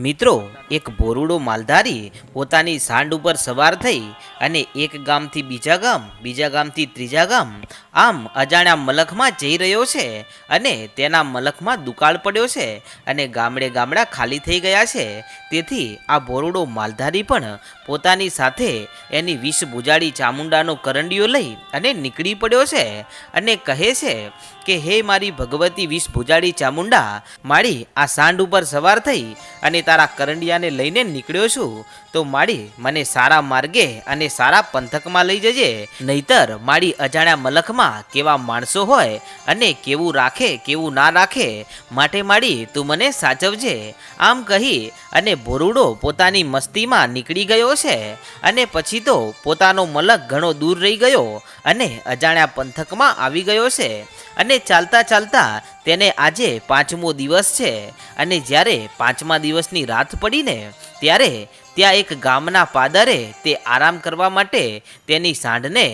મિત્રો, એક ભોરુડો માલધારી પોતાની સાંડ ઉપર સવાર થઈ અને એક ગામથી બીજા ગામ, બીજા ગામથી ત્રીજા ગામ, આમ અજાણ્યા મલખમાં જઈ રહ્યો છે અને તેના મલખમાં દુકાળ પડ્યો છે અને ગામડે ગામડા ખાલી થઈ ગયા છે. તેથી આ ભોરુડો માલધારી પણ પોતાની સાથે એની વિષ બુજાડી ચામુંડાનો કરંડીઓ લઈ અને નીકળી પડ્યો છે અને કહે છે કે, હે મારી ભગવતી વિષ ભુજાડી ચામુંડા, મારી આ સાંડ ઉપર સવાર થઈ અને તારા કરંડિયાને લઈને નીકળ્યો છું તો માળી મને સારા માર્ગે અને સારા પંથકમાં લઈ જજે. નહીતર માળી અજાણ્યા મલખમાં કેવા માણસો હોય અને કેવું રાખે, કેવું ના રાખે, માટે માળી તું મને સાચવજે. આમ કહી અને ભોરુડો પોતાની મસ્તીમાં નીકળી ગયો છે અને પછી તો પોતાનો મલક ઘણો દૂર રહી ગયો અને અજાણ્યા પંથકમાં આવી ગયો છે અને ચાલતા ચાલતા તેને આજે પાંચમો દિવસ છે અને જ્યારે પાંચમા દિવસની રાત પડીને ત્યારે ત્યાં એક ગામના પાદરે તે આરામ કરવા માટે તેની સાંઢને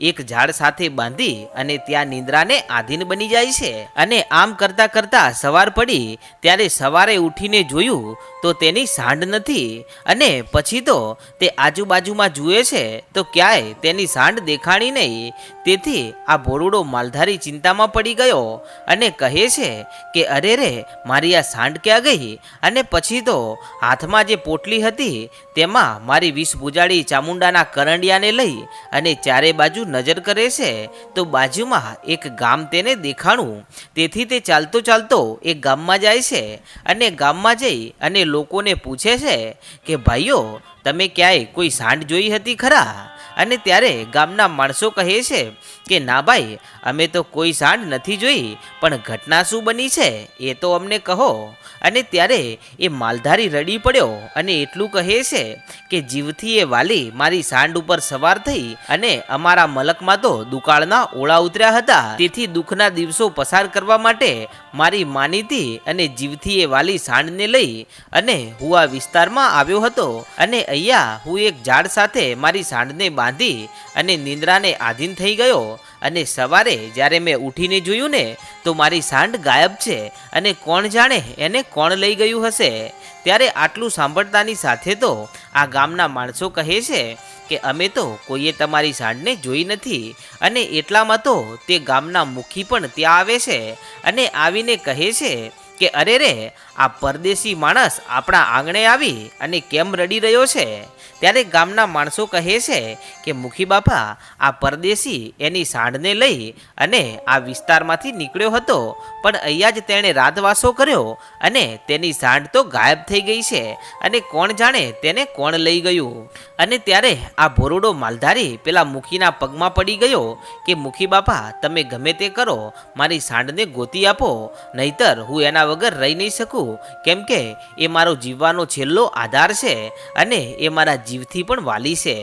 એક ઝાડ સાથે બાંધી અને ત્યાં નિંદ્રાને આધીન બની જાય છે. અને આમ કરતા કરતા સવાર પડી, ત્યારે સવારે ઉઠીને જોયું તો તેની સાંડ નથી અને પછી તો તે આજુબાજુમાં જુએ છે તો ક્યાંય તેની સાંડ દેખાણી નહીં. તેથી આ ભોરુડો માલધારી ચિંતામાં પડી ગયો અને કહે છે કે, અરે રે, મારી આ સાંડ ક્યાં ગઈ? અને પછી તો હાથમાં જે પોટલી હતી, તેમાં મારી વિષ બુજાડી ચામુંડાના કરંડિયાને લઈ અને ચારે બાજુ નજર કરે છે, તો બાજુમાં એક ગામ તેને દેખાણું. તેથી તે ચાલતો ચાલતો એક ગામમાં જાય છે અને ગામમાં જઈ અને લોકોને પૂછે છે કે, ભાઈઓ, તમે ક્યાંય કોઈ સાંઢ જોઈ હતી ખરા? અને ત્યારે ગામના માણસો કહે છે કે, ના ભાઈ, અમે તો કોઈ સાંઢ નથી જોઈ, પણ ઘટના શું બની છે? એ તો અમને કહો. અને ત્યારે એ માલધારી રડી પડ્યો અને એટલું કહે છે કે, જીવથી એ વાલી મારી સાંડ ઉપર સવાર થઈ અને અમારા મલકમાં તો દુકાળના ઓળા ઉતર્યા હતા. તેથી દુઃખના દિવસો પસાર કરવા માટે મારી માનીતી અને જીવથી એ વાલી સાંડને લઈ અને હું આ વિસ્તારમાં આવ્યો હતો. અને અહીંયા હું એક ઝાડ સાથે મારી સાંડને બાંધી અને નિંદ્રાને આધીન થઈ ગયો અને સવારે જ્યારે મેં ઉઠીને જોયું ને, તો મારી સાંડ ગાયબ છે અને કોણ જાણે એને કોણ લઈ ગયું હશે? ત્યારે આટલું સાંભળતાની સાથે તો આ ગામના માણસો કહે છે કે, અમે તો કોઈએ તમારી સાંડને જોઈ નથી અને એટલામાં તો તે ગામના મુખી પણ ત્યાં આવે છે અને આવીને કહે છે કે, અરે રે, આ પરદેશી માણસ આપણા આંગણે આવી અને કેમ રડી રહ્યો છે? ત્યારે ગામના માણસો કહે છે કે, મુખી બાપા, આ પરદેશી એની સાંઢને લઈ અને આ વિસ્તારમાંથી નીકળ્યો હતો. પણ અહીંયા જ તેણે રાતવાસો કર્યો અને તેની સાંઢ તો ગાયબ થઈ ગઈ છે અને કોણ જાણે તેને કોણ લઈ ગયું? અને ત્યારે આ ભોરુડો માલધારી પેલા મુખીના પગમાં પડી ગયો કે, મુખી બાપા, તમે ગમે તે કરો, મારી સાંઢને ગોતી આપો, નહીતર હું એના વગર રહી નહીં શકું. કેમ કે એ મારો જીવવાનો છેલ્લો આધાર છે અને એ મારા જીવથી પણ વાલી છે.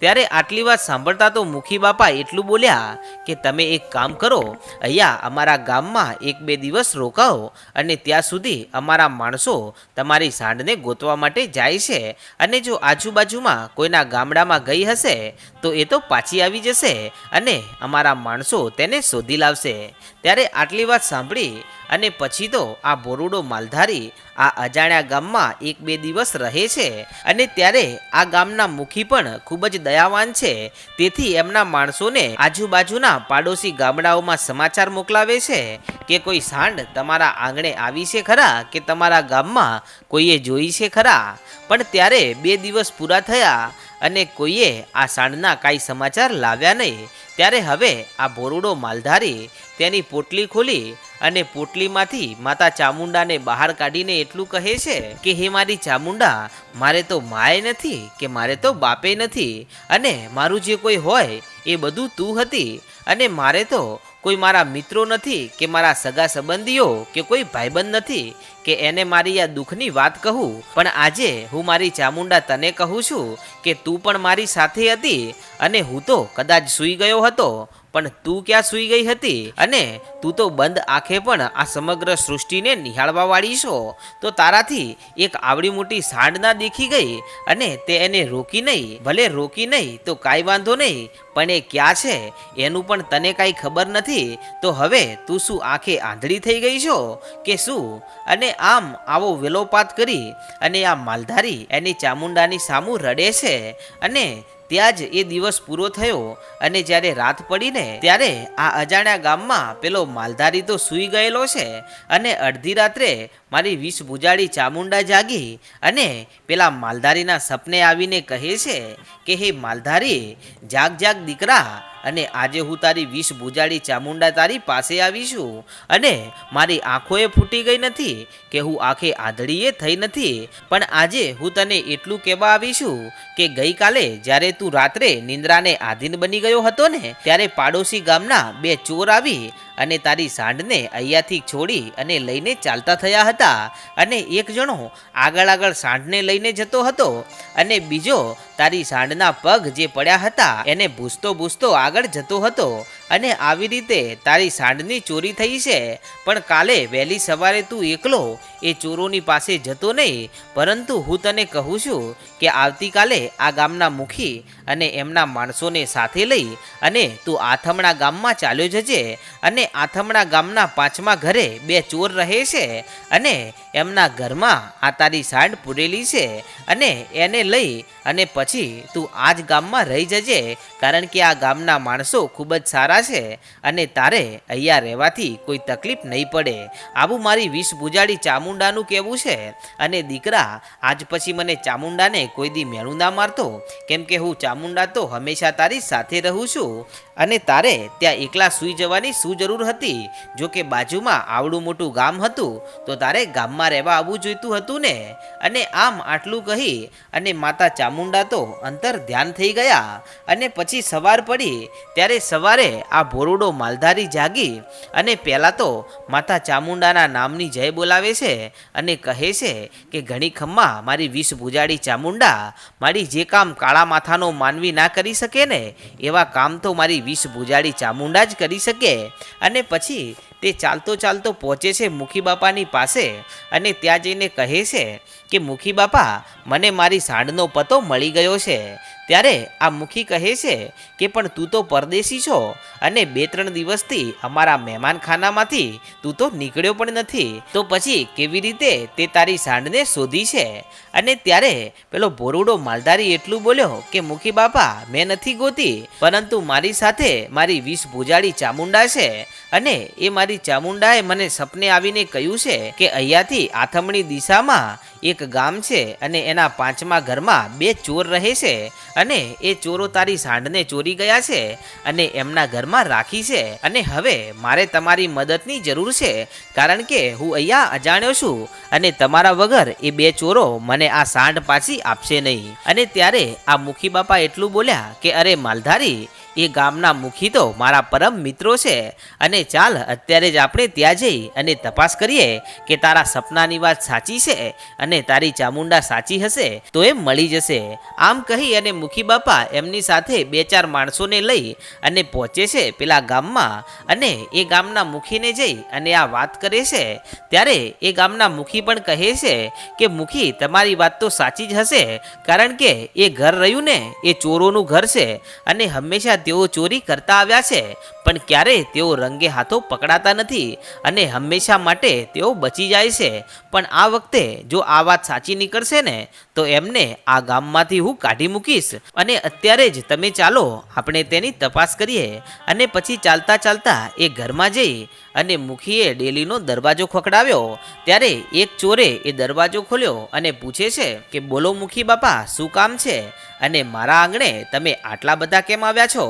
ત્યારે આટલી વાત સાંભળતા તો મુખી બાપા એટલું બોલ્યા કે, તમે એક કામ કરો, અહીંયા અમારા ગામમાં એક બે દિવસ રોકાઓ અને ત્યાં સુધી અમારા માણસો તમારી સાંઢને ગોતવા માટે જાય છે. અને જો આજુબાજુમાં કોઈના ગામડામાં ગઈ હશે, તો એ તો પાછી આવી જશે અને અમારા માણસો તેને શોધી લાવશે. ત્યારે આટલી વાત સાંભળી અને પછી તો આ બોરુડો માલધારી આ અજાણ્યા ગામમાં એક બે દિવસ રહે છે અને ત્યારે આ ગામના મુખી પણ ખૂબ જ દયાવાન છે. તેથી એમના માણસોને આજુબાજુના પાડોશી ગામડાઓમાં સમાચાર મોકલાવે છે કે કોઈ સાંડ તમારા આંગણે આવી છે ખરા કે તમારા ગામમાં કોઈએ જોઈ છે ખરા? પણ ત્યારે બે દિવસ પૂરા થયા અને કોઈએ આ સાંડના કાંઈ સમાચાર લાવ્યા નહીં, ત્યારે હવે આ ભોરુડો માલધારી તેની પોટલી ખોલી અને પોટલીમાંથી માતા ચામુંડાને બહાર કાઢીને એટલું કહે છે કે, હે મારી ચામુંડા, મારે તો માએ નથી કે મારે તો બાપે નથી અને મારું જે કોઈ હોય એ બધું તું હતી અને મારે તો કોઈ મારા મિત્રો નથી કે મારા સગા સંબંધીઓ કે કોઈ ભાઈબંધ નથી કે એને મારી આ દુઃખની વાત કહું, પણ આજે હું મારી ચામુંડા તને કહું છું કે તું પણ મારી સાથે હતી અને હું તો કદાચ સૂઈ ગયો હતો, પણ તું ક્યાં સૂઈ ગઈ હતી? અને તું તો બંધ આંખે પણ આ સમગ્ર સૃષ્ટિને નિહાળવા વાળી છો. તો તારાથી એક આવડી મોટી સાંડ ના દેખી ગઈ અને તે એને રોકી નહીં. ભલે રોકી નહીં તો કાંઈ વાંધો નહીં, પણ એ ક્યાં છે? એનું પણ તને કાંઈ ખબર નથી. તો હવે તું શું આંખે આંધળી થઈ ગઈ છો? કે શું? અને આમ આવો વિલોપાત કરી અને આ માલધારી એની ચામુંડાની સામું રડે છે અને ત્યાં જ એ દિવસ પૂરો થયો અને જ્યારે રાત પડીને ત્યારે આ અજાણ્યા ગામમાં પેલો માલધારી તો સૂઈ ગયેલો છે અને અડધી રાત્રે મારી વિષ ભુજાડી ચામુંડા જાગી અને પેલા માલધારીના સપને આવીને કહે છે કે, હે માલધારી, જાગ જાગ દીકરા અને આજે હું તારી વિષ ભુજાડી ચામુંડા તારી પાસે આવીશું અને મારી આંખોએ ફૂટી ગઈ નથી કે હું આંખે આંધળીએ થઈ નથી, પણ આજે હું તને એટલું કહેવા આવીશું કે ગઈકાલે જ્યારે તું રાત્રે નિંદ્રાને આધીન બની ગયો હતો ને, ત્યારે પાડોશી ગામના બે ચોર આવી અને તારી સાંઢને અહીંયાથી છોડી અને લઈને ચાલતા થયા હતા. અને એક જણો આગળ આગળ સાંઢને લઈને જતો હતો અને બીજો તારી સાંઢના પગ જે પડ્યા હતા એને ભૂસતો ભૂસતો આગળ જતો હતો. અને આવી રીતે તારી સાંઢની ચોરી થઈ છે, પણ કાલે વહેલી સવારે તું એકલો એ ચોરોની પાસે જતો નહીં, પરંતુ હું તને કહું છું કે આવતીકાલે આ ગામના મુખી અને એમના માણસોને સાથે લઈ અને તું આથમણા ગામમાં ચાલ્યો જજે અને આથમણા ગામના પાંચમા ઘરે બે ચોર રહે છે અને એમના ઘરમાં આ તારી સાંઢ પૂરેલી છે અને એને લઈ અને પછી તું આ જ ગામમાં રહી જજે, કારણ કે આ ગામના માણસો ખૂબ જ સારા છે અને તારે અહીંયા રહેવાથી કોઈ તકલીફ નહીં પડે. આવું મારી વિષ બુજાડી ચામુંડાનું કહેવું છે? અને દીકરા, આજ પછી મને ચામુંડાને કોઈ દી મેળું ના મારતો? કેમ કે હું ચામુંડા તો હંમેશા તારી સાથે રહું છું. અને તારે ત્યાં એકલા સૂઈ જવાની શું જરૂર હતી? જો કે બાજુમાં આવડું મોટું ગામ હતું, તો તારે ગામમાં રહેવા આવવું જોઈતું હતું ને? અને આમ આટલું કહી, અને માતા ચામુંડા તો અંતર ધ્યાન થઈ ગયા. અને પછી સવાર પડી, ત્યારે સવારે આ ભોરુડો માલધારી જાગી અને પહેલાં તો માતા ચામુંડાના નામની જય બોલાવે છે અને કહે છે કે, ઘણી ખમ્મા, મારી વિષ ભુજાડી ચામુંડા, મારી જે કામ કાળા માથાનો માનવી ના કરી શકે ને, એવા કામ તો મારી વિષ ભુજાડી ચામુંડા જ કરી શકે. અને પછી તે ચાલતો ચાલતો પહોંચે છે મુખી બાપાની પાસે અને ત્યાં જઈને કહે છે કે, મુખી બાપા, મને મારી સાંડનો પતો મળી ગયો છે. ત્યારે આ મુખી કહે છે કે, પણ તું તો પરદેશી છો અને બે ત્રણ દિવસથી અમારા મહેમાનખાનામાંથી તું તો નીકળ્યો પણ નથી. તો પછી કેવી રીતે તે તારી સાંઢને શોધી છે? અને ત્યારે પેલો ભોરુડો માલધારી એટલું બોલ્યો કે, મુખી બાપા, મેં નથી ગોતી, પરંતુ મારી સાથે મારી વીસ ભુજાળી ચામુંડા છે અને એ મારી ચામુંડાએ મને સપને આવીને કહ્યું છે કે, અહીંયાથી આથમણી દિશામાં એક ગામ છે અને એના પાંચમા ઘરમાં બે ચોર રહે છે અને એ ચોરો તારી સાંઢને ચોરી ગયા છે અને એમના ઘરમાં રાખી છે. અને હવે મારે તમારી મદદની જરૂર છે, કારણ કે હું અહીંયા અજાણ્યો છું અને તમારા વગર એ બે ચોરો મને આ સાંઢ પાછી આપશે નહીં. અને ત્યારે આ મુખી બાપા એટલું બોલ્યા કે, અરે માલધારી એ ગામના મુખી તો મારા પરમ મિત્રો છે. અને ચાલ, અત્યારે જ આપણે ત્યાં જઈ અને તપાસ કરીએ કે તારા સપનાની વાત સાચી છે અને તારી ચામુંડા સાચી હશે તો એ મળી જશે. આમ કહી અને મુખી બાપા એમની સાથે બે ચાર માણસોને લઈ અને પહોંચે છે પેલા ગામમાં. અને એ ગામના મુખીને જઈ અને આ વાત કરે છે. ત્યારે એ ગામના મુખી પણ કહે છે કે, મુખી, તમારી વાત તો સાચી જ હશે. કારણ કે એ ઘર રહ્યું ને, એ ચોરોનું ઘર છે. અને હંમેશા તેઓ ચોરી કરતા આવ્યા છે, પણ ક્યારે તેઓ રંગે હાથો પકડાતા નથી અને હંમેશા માટે તેઓ બચી જાય છે. પણ આ વખતે જો આ વાત સાચી નીકળશે ને, તો એમને આ ગામમાંથી હું કાઢી મૂકીશ. અને અત્યારે જ તમે ચાલો, આપણે તેની તપાસ કરીએ અને પછી ચાલતા ચાલતા એ ઘરમાં જઈ અને મુખીએ ડેલીનો દરવાજો ખખડાવ્યો. ત્યારે એક ચોરે એ દરવાજો ખોલ્યો અને પૂછે છે કે, બોલો મુખી બાપા, શું કામ છે? અને મારા આંગણે તમે આટલા બધા કેમ આવ્યા છો?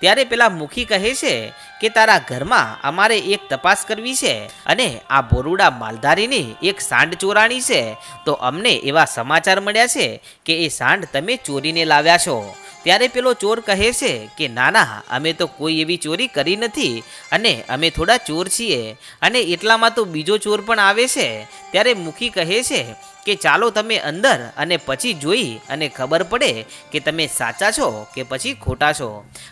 ત્યારે પેલા મુખી કહે છે કે, તારા ઘરમાં અમારે એક તપાસ કરવી છે અને આ બોરુડા માલધારીની એક સાંડ ચોરાણી છે. તો અમને એવા સમાચાર મળ્યા છે કે, એ સાંડ તમે ચોરીને લાવ્યા છો. ત્યારે પેલો ચોર કહે છે કે ના ના અમે તો કોઈ એવી ચોરી કરી નથી અને અમે થોડા ચોર છીએ અને એટલામાં તો બીજો ચોર પણ આવે છે. ત્યારે મુખી કહે છે કે ચાલો તમે અંદર અને પછી જોઈ અને ખબર પડે કે તમે સાચા છો કે પછી ખોટા છો.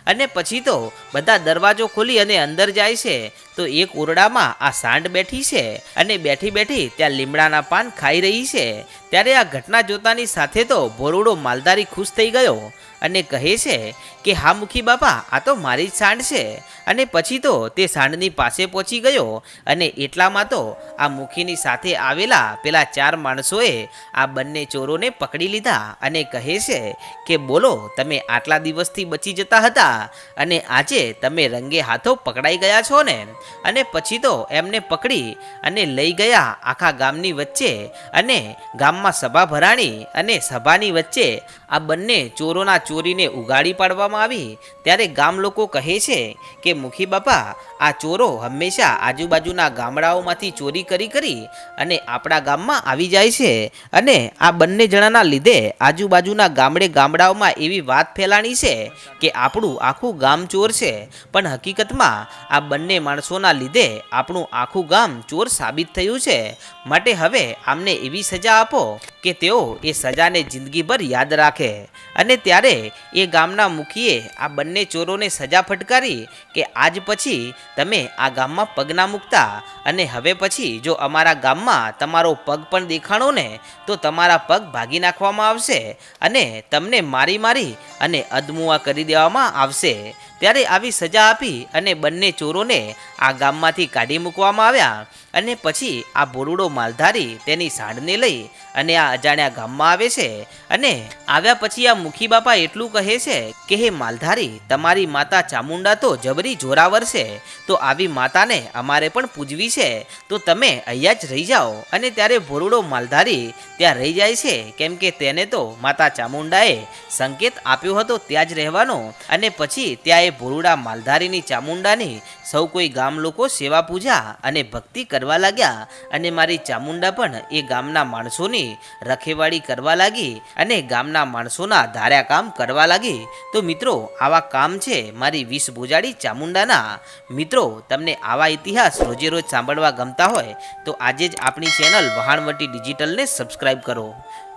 અને પછી તો બધા દરવાજો ખોલી અને અંદર જાય છે, તો એક ઓરડામાં આ સાંડ બેઠી છે અને બેઠી બેઠી ત્યાં લીમડાના પાન ખાઈ રહી છે. ત્યારે આ ઘટના જોતાની સાથે તો ભોરુડો માલધારી ખુશ થઈ ગયો અને કહે છે કે, હા મુખી બાપા, આ તો મારી જ સાંડ છે. અને પછી તો તે સાંડની પાસે પહોંચી ગયો અને એટલામાં તો આ મુખીની સાથે આવેલા પેલા ચાર માણસોએ આ બંને ચોરોને પકડી લીધા અને કહે છે કે બોલો, તમે આટલા દિવસથી બચી જતા હતા અને આજે તમે રંગે હાથો પકડાઈ ગયા છો ને? અને પછી તો એમને પકડી અને લઈ ગયા આખા ગામની વચ્ચે અને ગામમાં સભા ભરાણી અને સભાની વચ્ચે આ બંને ચોરોના ચોરીને ઉગાડી પાડવામાં આવી. ત્યારે ગામ લોકો કહે છે કે, મુખી બાપા આ ચોરો હંમેશા આજુબાજુના ગામડાઓમાંથી ચોરી કરી કરી અને આપણા ગામમાં આવી જાય છે. અને આ બંને જણાના લીધે આજુબાજુના ગામડે ગામડાઓમાં એવી વાત ફેલાણી છે કે આપણું આખું ગામ ચોર છે. પણ હકીકતમાં આ બંને માણસોના લીધે આપણું આખું ગામ ચોર સાબિત થયું છે. માટે હવે આમને એવી સજા આપો કે તેઓ એ સજાને જિંદગીભર યાદ રાખે. અને ત્યારે એ ગામના મુખીએ આ બંને ચોરોને સજા ફટકારી કે આજ પછી તમે આ ગામમાં પગ ના મૂકતા અને હવે પછી જો અમારા ગામમાં તમારો પગ પણ દેખાણો ને, તો તમારા પગ ભાગી નાખવામાં આવશે અને તમને મારી મારી અને અદમુઆ કરી દેવામાં આવશે. ત્યારે આવી સજા આપી અને બંને ચોરોને આ ગામમાંથી કાઢી મૂકવામાં આવ્યા. અને પછી આ બોરુડો માલધારી તેની સાંડને લઈ અને આ અજાણ્યા ગામમાં આવે છે અને આવ્યા પછી આ મુખી બાપા એટલું કહે છે કે, હે માલધારી તમારી માતા ચામુંડા તો જબરી જોરાવર છે, તો આવી માતાને અમારે પણ પૂજવી છે. તો તમે અહીંયા જ રહી જાઓ. અને ત્યારે ભોરુડો માલધારી ત્યાં રહી જાય છે. કેમ કે તેને તો માતા ચામુંડાએ સંકેત આપ્યો હતો ત્યાં જ રહેવાનો. અને પછી ત્યાં એ ભોરુડા માલધારીની ચામુંડાની સૌ કોઈ ગામ લોકો સેવા પૂજા અને ભક્તિ કરવા લાગ્યા અને મારી ચામુંડા પણ એ ગામના માણસોની રખેવાળી કરવા લાગી અને ગામના માણસોના ધાર્યા કામ કરવા લાગી. તો મિત્રો, આવા કામ છે મારી વીસ ભુજાડી ચામુંડાના. મિત્રો, તમને આવા ઇતિહાસ રોજે રોજ સાંભળવા ગમતા હોય તો આજે જ આપણી ચેનલ વહાણવટી ડિજિટલને સબસ્ક્રાઈબ કરો.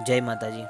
જય માતાજી.